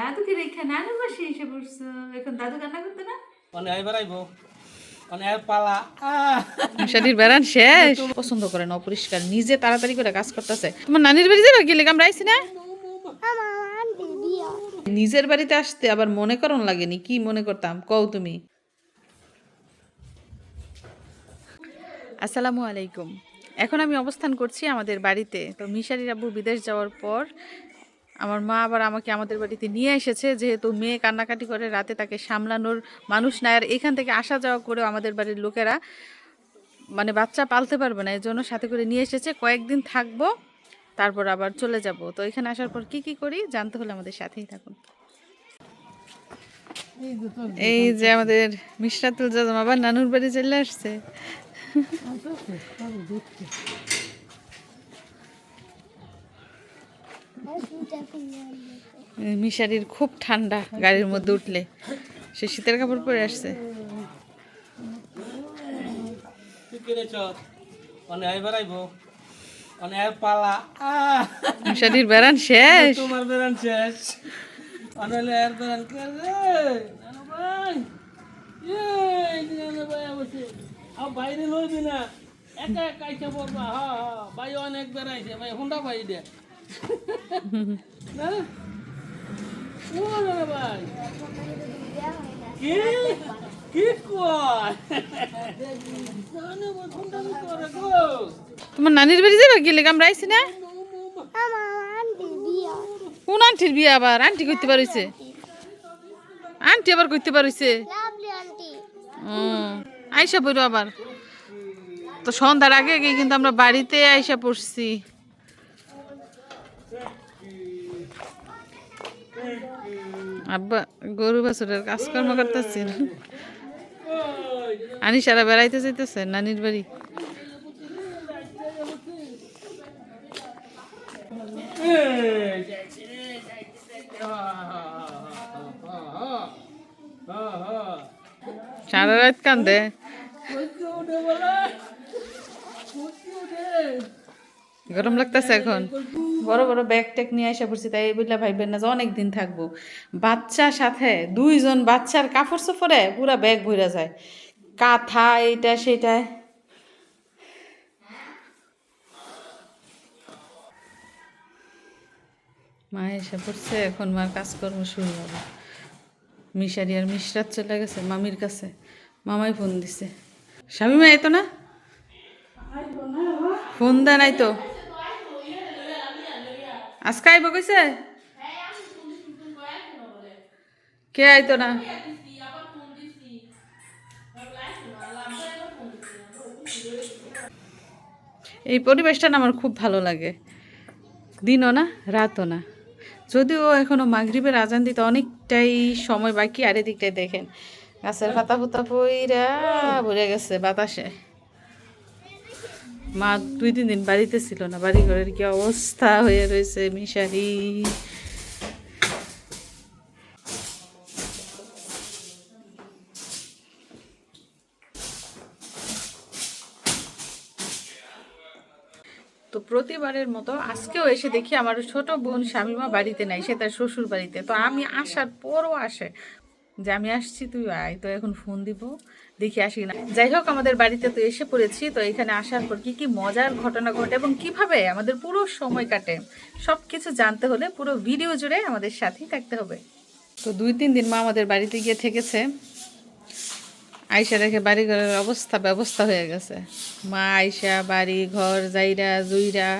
দাদুকে রেখে নানুর বাসে এসে পড়ছো। এখন দাদু কান্না করতে না? মানে এবার আইব। এর পালা। আহ! শাড়ির বেড়ান শেষ। পছন্দ করে না অপরিষ্কার। নিজে তাড়াতাড়ি করে কাজ করতেছে। তোমার নানির বাড়ি যাবে গেলে আমরা আইছি না? নিজের বাড়িতে আসতে আবার মনে করন লাগেনি। কি মনে করতাম? কও তুমি। আসসালামু আলাইকুম। এখন আমি অবস্থান করছি আমাদের বাড়িতে। তো মিশারির আব্বু বিদেশ যাওয়ার পর আমার মা আবার আমাকে আমাদের বাড়িতে নিয়ে এসেছে যেহেতু মেয়ে কান্নাকাটি করে রাতে তাকে সামলানোর মানুষ নাই আর এখান থেকে আসা যাওয়া করেও আমাদের বাড়ির লোকেরা মানে বাচ্চা পালতে পারবে না এর জন্য সাথে করে নিয়ে এসেছে কয়েকদিন থাকব তারপর আবার চলে যাব। তো এখানে আসার পর কি কি করি জানতে হলে আমাদের সাথেই থাকুন। এই যে আমাদের মিশরাতুল জাজাম আবার নানুর বাড়ি চলে আসছে। মিশারির খুব ঠান্ডা গাড়ির মধ্যে উঠলে। সে শীতের কাপড় পরে আসছে! মিশারির বেড়ান শেষ। তোমার বেরান শেষ। বাইরে লইবি না একা একা পড়বা হা হা ভাই অনেক বেড়াইছে ভাই হুন্ডা ভাই দে তোমার নানির বাড়ি যাবে গেলে? আমরা আইছি না? কোন আন্টির বিয়ে আবার? আন্টি করতে পারিছে। আন্টি আবার করতে পারিছে। আইসা পড়ো আবার। তো সন্ধ্যার আগে আগে কিন্তু আমরা বাড়িতে আইসা পড়ছি। আব্বা গরু বাছুরের কাজকর্ম করতেছি আনি সারা বেড়াইতে যাইতেছে নানির বাড়ি? সারা রাত কান্দে। গরম লাগতেছে এখন। বড় বড় ব্যাগ ট্যাগ নিয়ে আসা পড়ছি, তাই বললে ভাইবেন না যে অনেক দিন থাকব। বাচ্চার সাথে দুইজন বাচ্চার কাপড় চোপড়ে পুরা ব্যাগ ভরে যায়। কাঁথা, এইটা সেটা মা এসে পড়ছে, এখন মার কাজকর্ম শুরু হবে। মিশারি আর মিশরাত চলে গেছে, মামির কাছে। মামাই ফোন দিছে। স্বামী মা এতো না? ফোন দেয় নাই তো? আজকে আইব কইছে? কে আইতো না? এই পরিবেশটা না আমার খুব ভালো লাগে। দিনও না রাতও না। যদিও এখনও মাগরিবের আজান দিতে অনেকটাই সময় বাকি আর এদিকটাই দেখেন গাছের পাতা ফুতা পইরা ভরে গেছে বাতাসে। মা দুই, তিন দিন বাড়িতে ছিল না বাড়ি ঘরের কি অবস্থা হয়ে রয়েছে মিশারি? তো প্রতিবারের মতো আজকেও এসে দেখি আমার ছোট বোন শামিমা বাড়িতে নাই, সে তার শ্বশুর বাড়িতে তো আমি আসার পরও আসে। যে আমি আসছি, তুই আয়। তো এখন ফোন দিব, দেখি আসি না যাই হোক, আমাদের বাড়িতে তো এসে পড়েছি, তো এখানে আসার পর কি কি মজার ঘটনা ঘটে এবং কীভাবে আমাদের পুরো সময় কাটে সব কিছু জানতে হলে পুরো ভিডিও জুড়ে আমাদের সাথেই থাকতে হবে। তো দুই তিন দিন মা আমাদের বাড়িতে গিয়ে থেকেছে। আয়সা দেখে বাড়ি ঘরের অবস্থা ব্যবস্থা হয়ে গেছে। মা আয়সা বাড়ি, ঘর, জাইরা, জুইরা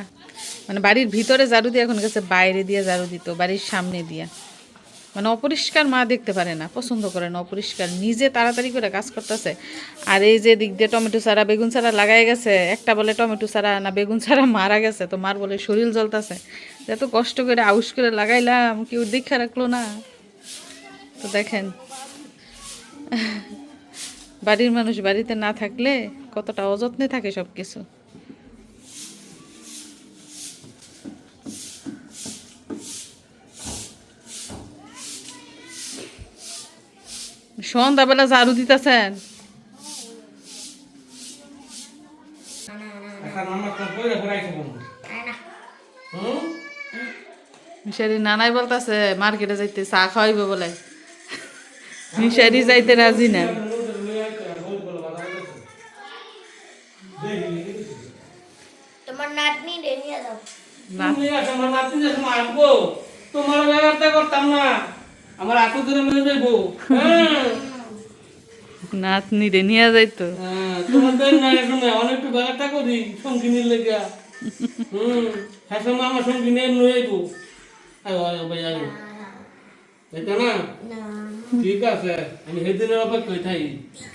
মানে বাড়ির ভিতরে ঝাড়ু দিয়ে এখন গেছে, বাইরে দিয়ে ঝাড়ু দিত, বাড়ির সামনে দিয়া। মানে অপরিষ্কার মা দেখতে পারে না, পছন্দ করে না, অপরিষ্কার। নিজে তাড়াতাড়ি করে কাজ করতেছে। আর এই যে দিক দিয়ে টমেটো ছাড়া, বেগুন ছাড়া লাগাই গেছে, একটা বলে টমেটো ছাড়া না বেগুন ছাড়া মারা গেছে, তো মার বলে শরীর জ্বলতেছে। এত কষ্ট করে আউশ করে লাগাইলাম, কেউ দীক্ষা রাখল না। তো দেখেন, বাড়ির মানুষ বাড়িতে না থাকলে কতটা অযত্নে থাকে সব কিছু সন্ধ্যাবেলা ঝাড়ু দিতেছেন? মিশারি নানাই বলতাছে মার্কেটে যাইতে চা খাওয়াইব বলে। মিশারি যাইতে রাজি না। তোমার নাতনি রে নিয়ে যাও। না তুমি আসো, আমার নাতি তোমার ব্যবহারটা করতাম না। আমার আকু ধরে মেরে যাইবো হ্যাঁ। নাতনি রে নিয়ে যাইতো হ্যাঁ, তোমাদের না এখন অনেকটু ব্যবহারটা করি সঙ্গিনীর লেগে। হুম হ্যাঁ সময় আমার সঙ্গী নিয়ে নিয়ে যাইবো ঠিক আছে আমি সেদিনের অপেক্ষায় থাকি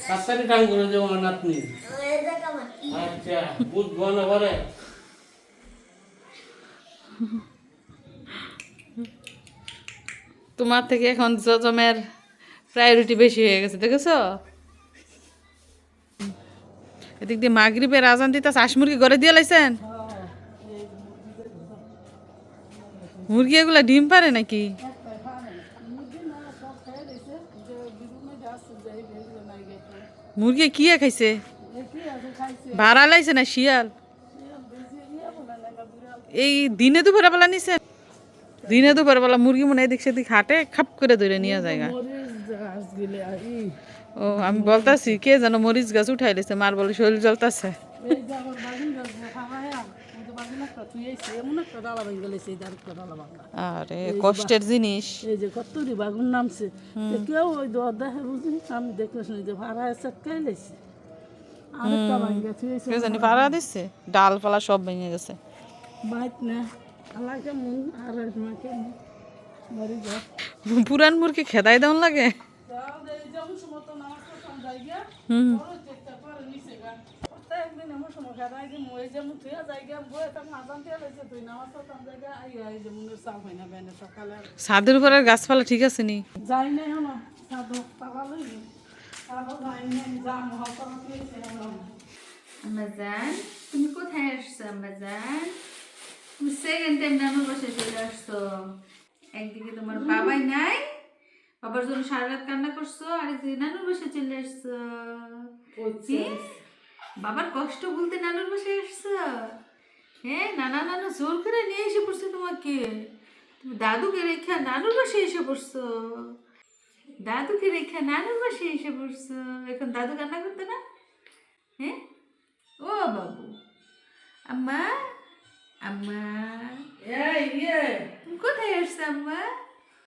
তাড়াতাড়ি টান করে যাব আমার নাতনি। আচ্ছা বুঝব না পরে। তোমার থেকে এখন জজমের প্রায়োরিটি বেশি হয়ে গেছে, দেখেছ? এদিক দিয়ে মাগরিবের আজান দিতে হাঁস মুরগি ঘরে দিয়ে লাইছেন? মুরগি এগুলা ডিম পারে নাকি? মুরগি কি খাইছে? ভাড়া লাইছে না শিয়াল? এই দিনে দুপুরে বেলা নিছেন? দিনে দুপুরে বেলা মুরগি মনে হয় এদিক সেদিক হাটে খাপ করে ধরে নিয়ে জায়গা ও আমি বলতাছি কে যেন মরিচ গাছ উঠাই লেছে মার বলে শরীর জ্বলতাছে। আরে কষ্টের জিনিস। এই যে কত বাগুন নামছে। কেউ ওই দর দেখে বুঝি আমি দেখলে শুনি যে ভাড়া এসে কে লেছে কে জানি পাড়া দিচ্ছে ডাল পালা সব ভেঙে গেছে। বাইত না। পুরান মুরগি খেদাই দেওয়ান লাগে? হুম। হয় ছাদের উপরের গাছপালা ঠিক আছে নি? তুমি কোথায় আসছো তুমি সেকেন্ড টাইম বাসায় চলে আসছো একদিকে তোমার বাবাই নাই বাবার জন্য সারা রাত কান্না করছ নানুর চলে আসছো? বাবার কষ্ট বলতে নানুর বসে আসছো হ্যাঁ নানা নানু জোর করে নিয়ে এসে পড়ছে তোমাকে তুমি দাদুকে রেখা নানুর বসে এসে পড়ছো দাদুকে রেখা নানুর বসে এসে পড়ছো এখন দাদু কান্না করতে না হ্যাঁ ও বাবু আম্মা আম্মা। এই ইয়ে। তুমি কোথায় আসছো আম্মা?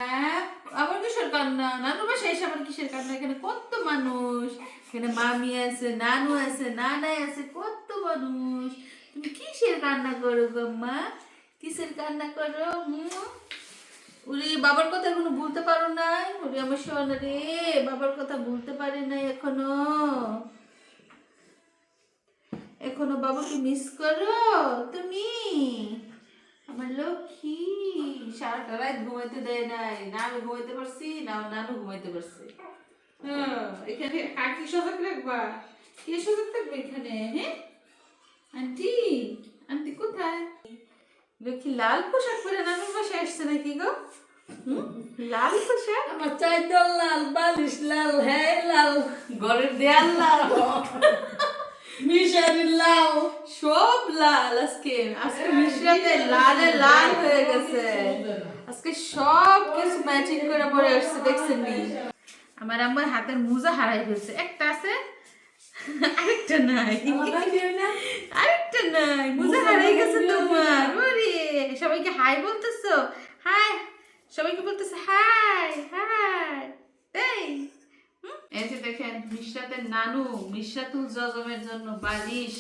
হ্যাঁ, আবার কিসের কান্না? নানু বাসায় এসে আবার কিসের কান্না? এখানে কত মানুষ। এখানে মামি আছে নানু আছে নানাই আছে কত মানুষ। তুমি কিসের কান্না করো গো আম্মা? কিসের কান্না করো? উরি বাবার কথা এখনও ভুলতে পারো নাই? উরি আমার সোনা রে বাবার কথা ভুলতে পারে নাই এখনও। এখনও বাবাকে মিস করো? তুমি? আমার লক্ষ্মী। সারাটা রাত ঘুমাইতে দেয় নাই। না আমি ঘুমাইতে পারছি, না নানু ঘুমাইতে পারছে। হ্যাঁ এখানে সজাগ রাখবা? কে সজাগ থাকবে এখানে হ্যাঁ? আন্টি আন্টি কোথায়? লক্ষ্মী লাল পোশাক পরে নানুর বাসায় আসছে নাকি গো? লাল পোশাক? আমার চাইদল লাল, বালিশ লাল হ্যাঁ লাল। ঘরের দেয়াল লাল। মিশারি লাল সব লাল আজকে। আজকে মিশ্রাতে লালে লাল হয়ে গেছে। আজকে সব কিছু ম্যাচিং করে পরে আসছে দেখছেন নি? আমার আমার হাতের মোজা হারাই ফেলছে। একটা আছে আরেকটা নাই। আরেকটা নাই। মোজা হারাই গেছে তোমার। ওরে সবাইকে হাই বলতেছো? হাই সবাইকে বলতেছে হাই হাই হুম? এই দেখেন, মিশরাতের নানু, মিশরাতুল জজমের জন্য বালিশ।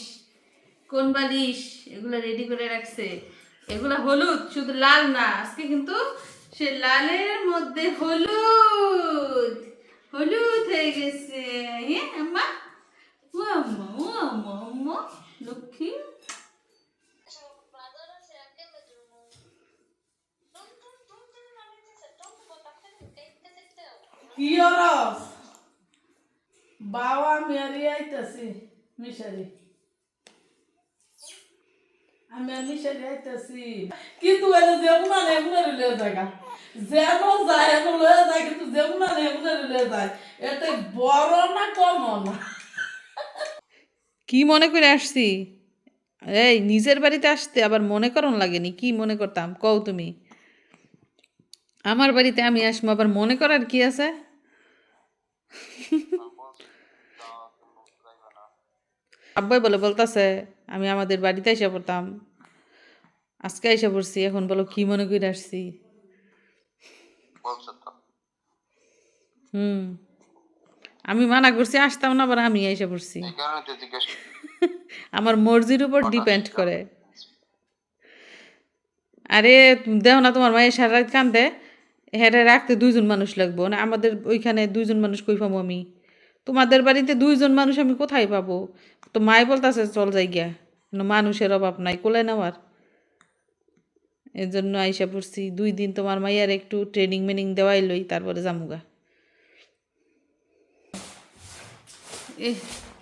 কোন বালিশ? এগুলা রেডি করে রাখছে। এগুলা হলুদ, শুধু লাল না, আজকে কিন্তু সে লালের মধ্যে হলুদ হয়ে গেছে হ্যাঁ আম্মা ও আম্মা ও আম্মা আম্মা লক্ষ্মী কি রস বাবা মেরি আইতাছি মিশারি আমি আর মিশারি আইতাছি। কিন্তু এনে যেমন আনে লয়ে জায়গা যেন যায় এমন লয়ে যায়, কিন্তু যেমন আনে লয়ে যায়। এতে বড় না কম না? কি মনে করে আসছি? এই, নিজের বাড়িতে আসতে আবার মনে করন লাগেনি? কি মনে করতাম? কও তুমি। আমার বাড়িতে আমি আসব, আবার মনে করার কি আছে? আব্বাই বলে বলতাছে আমি আমাদের বাড়িতে এসে পড়তাম। আজকে এসে পড়ছি এখন বলো কি মনে করে আসছি? হুম। আমি মানা করছি আসতাম না আবার আমি এসে পড়ছি। আমার মর্জির উপর ডিপেন্ড করে। আরে দেও না তোমার মায়ের সারা রাত কান্দে। হেরে রাখতে দুইজন মানুষ লাগবো না আমাদের ওইখানে দুইজন মানুষ কই পাবো আমি? তোমাদের বাড়িতে দুইজন মানুষ আমি কোথায় পাবো? তো মায় বলতেছে চল যাই গিয়া। মানুষের অভাব নাই কোলে নেওয়ার। এর জন্য আইসা পড়ছি দুই দিন তোমার মাইয়ার একটু ট্রেনিং মেনিং দেওয়াই লই তারপরে জামুগা এ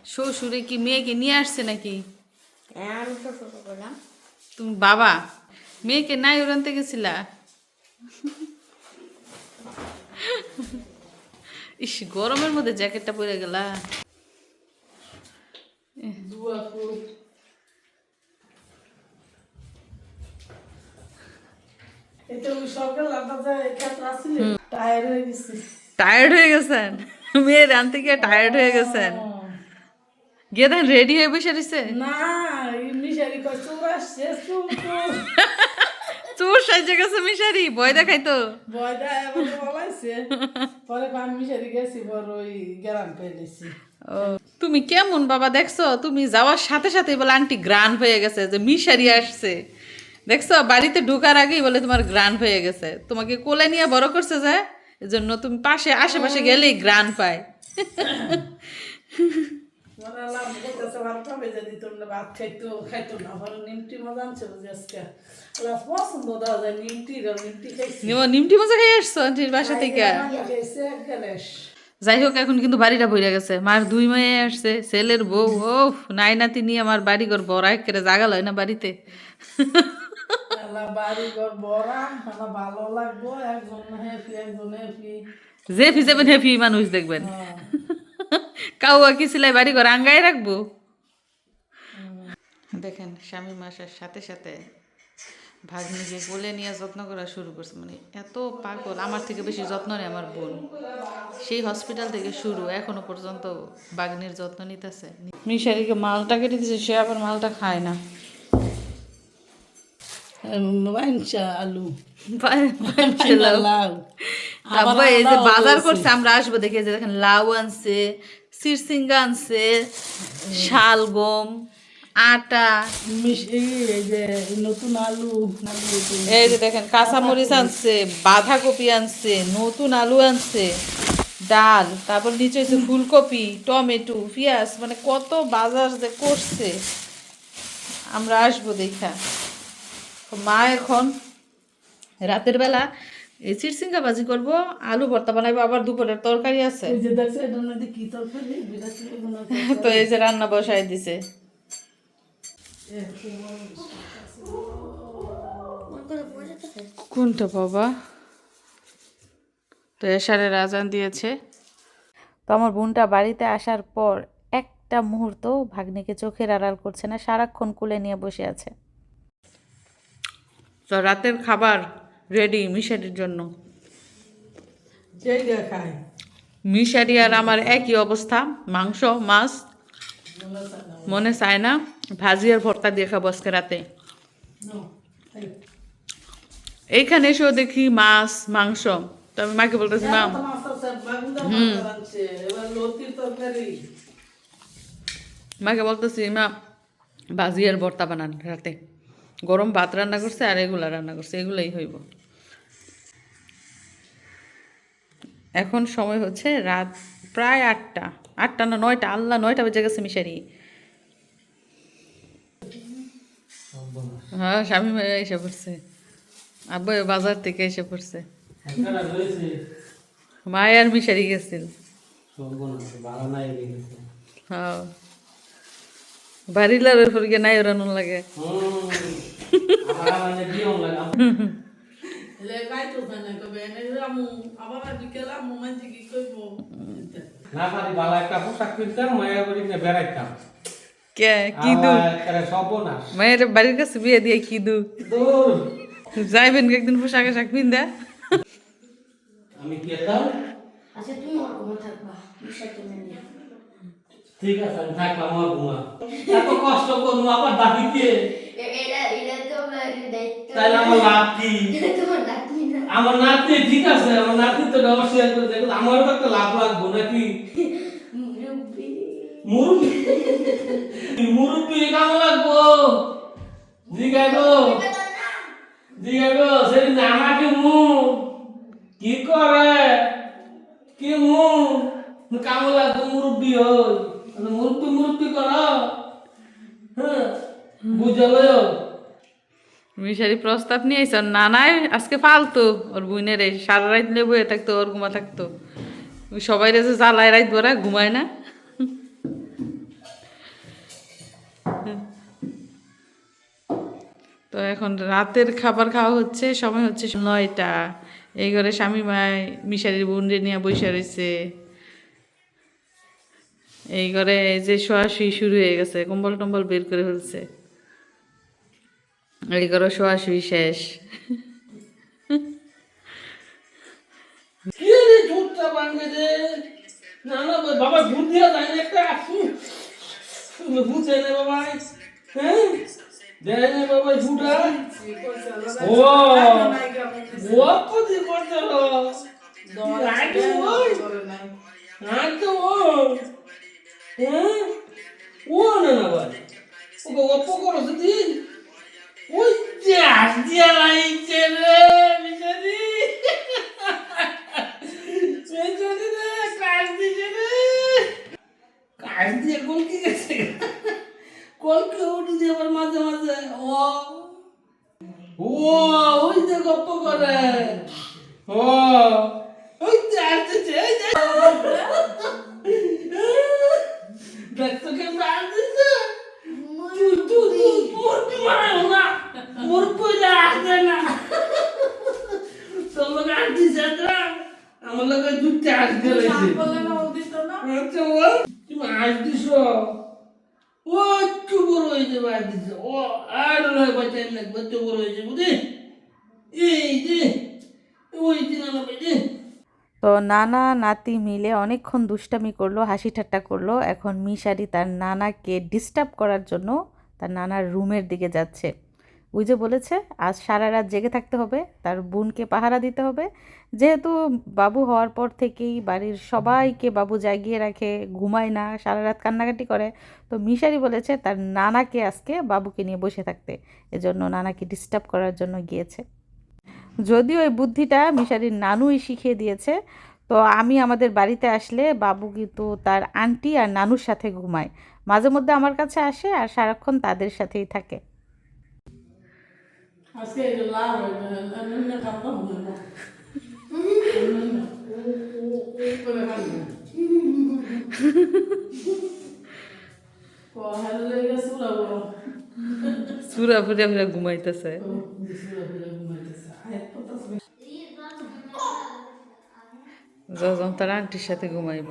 শ্বশুরে কি মেয়েকে নিয়ে আসছে নাকি? আমি শ্বশুর করলাম তুমি বাবা? মেয়েকে নাই ওরানতে গেছিলা? ইস গরমের মধ্যে জ্যাকেটটা পরে গেলা। টায়ার্ড হয়ে গেছেন? মেয়ে রানতে গিয়ে টায়ার্ড হয়ে গেছেন? গিয়ে দেখেন রেডি হয়ে বসে রয়েছে? না চোর আসছে চোর সাইজে গেছে মিশারি ভয় দেখাই তো ভয় দেয় আমাকে বলাইছে পরে কয় আমি মিশারি গেছি বড় ওই গ্রাম পেলেছি ও, তুমি কেমন বাবা দেখছ তুমি যাওয়ার সাথে সাথে বলে আন্টি গ্রান হয়ে গেছে যে মিশারি আসছে দেখছ বাড়িতে ঢোকার আগেই বলে তোমার গ্রান হয়ে গেছে তোমাকে কোলে নিয়ে বড় করছে যে এজন্য তুমি পাশে আশেপাশে গেলেই গ্রান পায় মনে আলাম করতেছে ভাতটা বেজে দিত না ভাত খাইতো খাইতো না। পরে নিমটি মজা আনছে বুঝি আজকে। আল্লাহ পছন্দ দেওয়া যায় নিমটি নিমটি খাইছি। নিমটি মজা খাই আসছো আন্টির বাসা থেকে? যাই হোক এখন কিন্তু বাড়িটা বইরা গেছে। মার দুই মেয়ে আসছে ছেলের বউ ও নাই নাতি নিয়ে আমার বাড়ি ঘর বড় করে জাগাল হয় না বাড়িতে? আল্লাহ বাড়ি ঘর বড়া ভালো লাগবো একজন হ্যাপি একজন হ্যাপি যে ফিজাবেন হেফি মানুষ দেখবেন। কাউয়া কি সিলাই বাড়ি ঘর আঙ্গাই রাখব? দেখেন স্বামী মাসার সাথে সাথে ভাগ্নিকে কোলে নিয়ে যত্ন করা শুরু করছে। মানে এত পাগল আমার থেকে বেশি যত্ন নেয় আমার বোন। সেই হসপিটাল থেকে শুরু এখনও পর্যন্ত বাগ্নির যত্ন নিতেছে। মিশারিকে মালটা কেটে দিছে সে আবার মালটা খায় না। আলু। লাউ। এই যে বাজার করছে আমরা আসব দেখে যে দেখেন লাউ আনছে সিরসিঙ্গা আনছে শালগম আটা। নতুন আলু আলু এই যে দেখেন কাঁচামরিচ আনছে বাঁধাকপি আনছে নতুন আলু আনছে ডাল তারপর নিচে হচ্ছে ফুলকপি টমেটো পেঁয়াজ মানে কত বাজার যে করছে। আমরা আসব দেখা। মা এখন রাতের বেলা এই চিরসিঙ্গা ভাজি করব আলু ভর্তা বানাবো আবার দুপুরের তরকারি আছে। তো এই যে রান্না বসাই দিছে। কোনটা বাবা? তো এশারের আজান দিয়েছে। তো আমার বোনটা বাড়িতে আসার পর একটা মুহূর্ত ভাগ্নিকে চোখের আড়াল করছে না সারাক্ষণ কুলে নিয়ে বসে আছে। তো রাতের খাবার রেডি মিশারির জন্য। মিশারি আর আমার একই অবস্থা। মাংস মাছ মনে চায় না। ভাজি আর ভর্তা দিয়ে খাব আজকে রাতে। এইখানে এসেও দেখি মাছ মাংস। তো আমি মাকে বলতেছি মা তরকারি। মাকে বলতেছি মা ভাজি আর ভর্তা বানান রাতে। গরম ভাত রান্না করছে আর এগুলা রান্না করছে এগুলাই হইব। এখন সময় হচ্ছে রাত প্রায় আটটা আটটা না নয়টা আল্লাহ নয়টা বেজে গেছে মিশারি। হ্যাঁ স্বামী মেয়ে এসে পড়ছে। আব্বা বাজার থেকে এসে পড়ছে। মায়ের মিশারি গেছিল। হ্যাঁ। বাড়ির লাভের পর নাই মানে বিয়ম লাগে। মায়ের বাড়ির কাছে বিয়ে দিয়ে কি দু যাইবেন একদিন পোশাক আশাক পিন্দা আমি আচ্ছা তুমি থাকবা ঠিক আছে আমি থাকলাম আমার ঘুমা এত কষ্ট করব দায়িত্ব তাহলে আমার আমার নাতনি ঠিক আছে আমার নাতনি তো ব্যবহার শেয়ার করে দেখো আমারও তো একটা লাভ লাগবো নাকি? মুরব্বি। মুরব্বী? লাগবো? জিগাইবো। জিগাইবো সেদিন আমাকে মু। কি করে? কি মু? কাম লাগবো মুরব্বী মানে মুরব্বী মুরব্বী কর মিশারি প্রস্তাব নিয়ে আইস নানাই আজকে ফালতো ওর বুনের সারা রাত নিয়ে বয়ে থাকতো ওর ঘুমা থাকতো সবাই রেছে জ্বালায় রাত ভরা ঘুমায় না তো এখন রাতের খাবার খাওয়া হচ্ছে সময় হচ্ছে নয়টা। এই ঘরে স্বামী মায় মিশারির বোনরে নিয়ে বসে রয়েছে। এই ঘরে এই যে শোয়াশুই শুরু হয়ে গেছে কম্বল টম্বল বের করে ফেলছে। এই ঘরে শোয়াশুই শেষ। না না ভাই, বাবা হ্যাঁ ও না না ভাই। ও অপ্প করো দিদি ওই যে আস দিয়া লাইছে রে বিচারি বেচারি রে, কাজ দিছে রে। কাজ দিয়ে কলকি গেছে? কলকি উঠে দিয়ে আবার মাঝে মাঝে, ও। ও, ওই যে গপ্প করে। ও, ওই যে যে। দেখতো কেমন আসতেছে তুই তুই তুই মুরগি মারাও না মুরগি আসবে না তোর লোক আসছিস আমার লোক দুধটা আসতে রয়েছে বলে না ও দিত না আচ্ছা ও তুমি আজ দিছ ও একটু বড় হয়ে যাবে আজ দিছ ও আর নয় বাচ্চা লাগবে তো বড় হয়ে যাবে এই রে তো নানা নাতি মিলে অনেকক্ষণ দুষ্টামি করল, হাসি ঠাট্টা করল। এখন মিশারি তার নানাকে ডিস্টার্ব করার জন্য তার নানার রুমের দিকে যাচ্ছে। ওই যে বলেছে, আজ সারা রাত জেগে থাকতে হবে, তার বোনকে পাহারা দিতে হবে। যেহেতু বাবু হওয়ার পর থেকেই বাড়ির সবাইকে বাবু জাগিয়ে রাখে, ঘুমায় না, সারা রাত কান্নাকাটি করে। তো মিশারি বলেছে, তার নানাকে আজকে বাবুকে নিয়ে বসে থাকতে। এজন্য নানাকে ডিস্টার্ব করার জন্য গিয়েছে। যদিও এই বুদ্ধিটা মিশারির নানুই শিখিয়ে দিয়েছে তো আমি আমাদের বাড়িতে আসলে বাবু কিন্তু তার আন্টি আর নানুর সাথে ঘুমায়। মাঝে মধ্যে আমার কাছে আসে আর সারাক্ষণ তাদের সাথেই থাকে। সুরা ফুরা ফুরা ঘুমাইতেছে। যখন তার আংটির সাথে ঘুমাইব।